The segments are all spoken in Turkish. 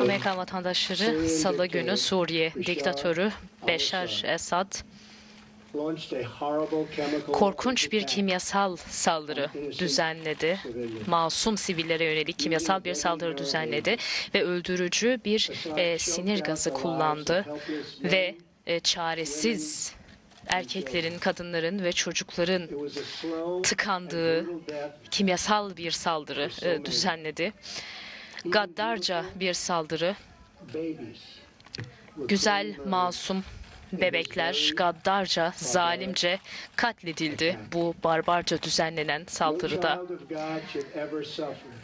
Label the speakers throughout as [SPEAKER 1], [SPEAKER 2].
[SPEAKER 1] Amerikan vatandaşları Salı günü Suriye diktatörü Beşar Esad korkunç bir kimyasal saldırı düzenledi. Masum sivillere yönelik kimyasal bir saldırı düzenledi ve öldürücü bir e, sinir gazı kullandı ve e, çaresiz erkeklerin, kadınların ve çocukların tıkandığı kimyasal bir saldırı e, düzenledi. Gaddarca bir saldırı, güzel, masum bebekler gaddarca, zalimce katledildi bu barbarca düzenlenen saldırıda.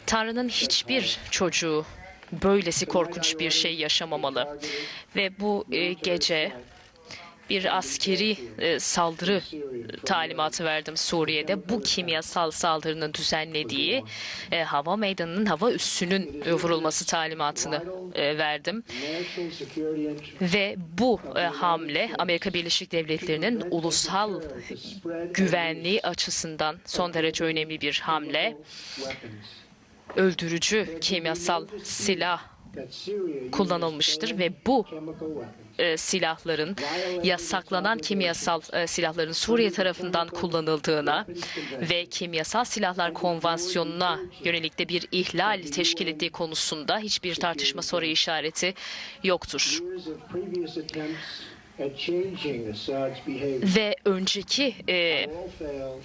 [SPEAKER 1] Tanrı'nın hiçbir çocuğu böylesi korkunç bir şey yaşamamalı. Ve bu e, gece bir askeri e, saldırı talimatı verdim Suriye'de. Bu kimyasal saldırının düzenlediği e, hava meydanının hava üssünün e, vurulması talimatını e, verdim. Ve bu e, hamle Amerika Birleşik Devletleri'nin ulusal güvenliği açısından son derece önemli bir hamle. Öldürücü kimyasal silah kullanılmıştır ve bu e, silahların yasaklanan kimyasal e, silahların Suriye tarafından kullanıldığına ve kimyasal silahlar konvansiyonuna yönelik de bir ihlal teşkil ettiği konusunda hiçbir tartışma soru işareti yoktur. Ve önceki e,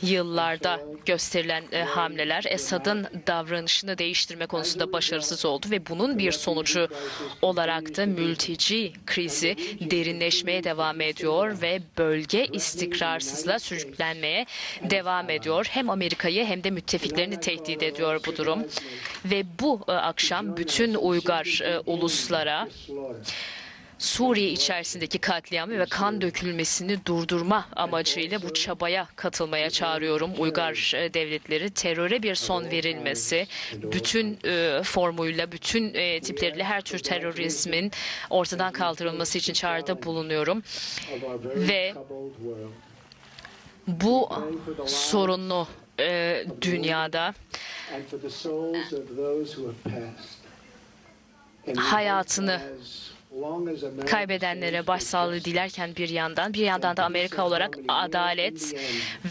[SPEAKER 1] yıllarda gösterilen e, hamleler Esad'ın davranışını değiştirme konusunda başarısız oldu ve bunun bir sonucu olarak da mülteci krizi derinleşmeye devam ediyor ve bölge istikrarsızlığa sürüklenmeye devam ediyor. Hem Amerika'yı hem de müttefiklerini tehdit ediyor bu durum. Ve bu e, akşam bütün uygar e, uluslara Suriye içerisindeki katliamı ve kan dökülmesini durdurma amacıyla bu çabaya katılmaya çağırıyorum. Uygar e, devletleri teröre bir son verilmesi, bütün e, formuyla, bütün e, tipleriyle her tür terörizmin ortadan kaldırılması için çağrıda bulunuyorum. Ve bu sorunlu e, dünyada hayatını kaybedenlere başsağlığı dilerken bir yandan bir yandan da Amerika olarak adalet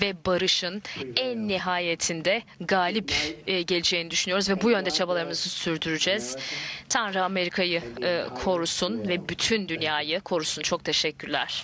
[SPEAKER 1] ve barışın en nihayetinde galip e, geleceğini düşünüyoruz ve bu yönde çabalarımızı sürdüreceğiz. Tanrı Amerika'yı e, korusun ve bütün dünyayı korusun. Çok teşekkürler.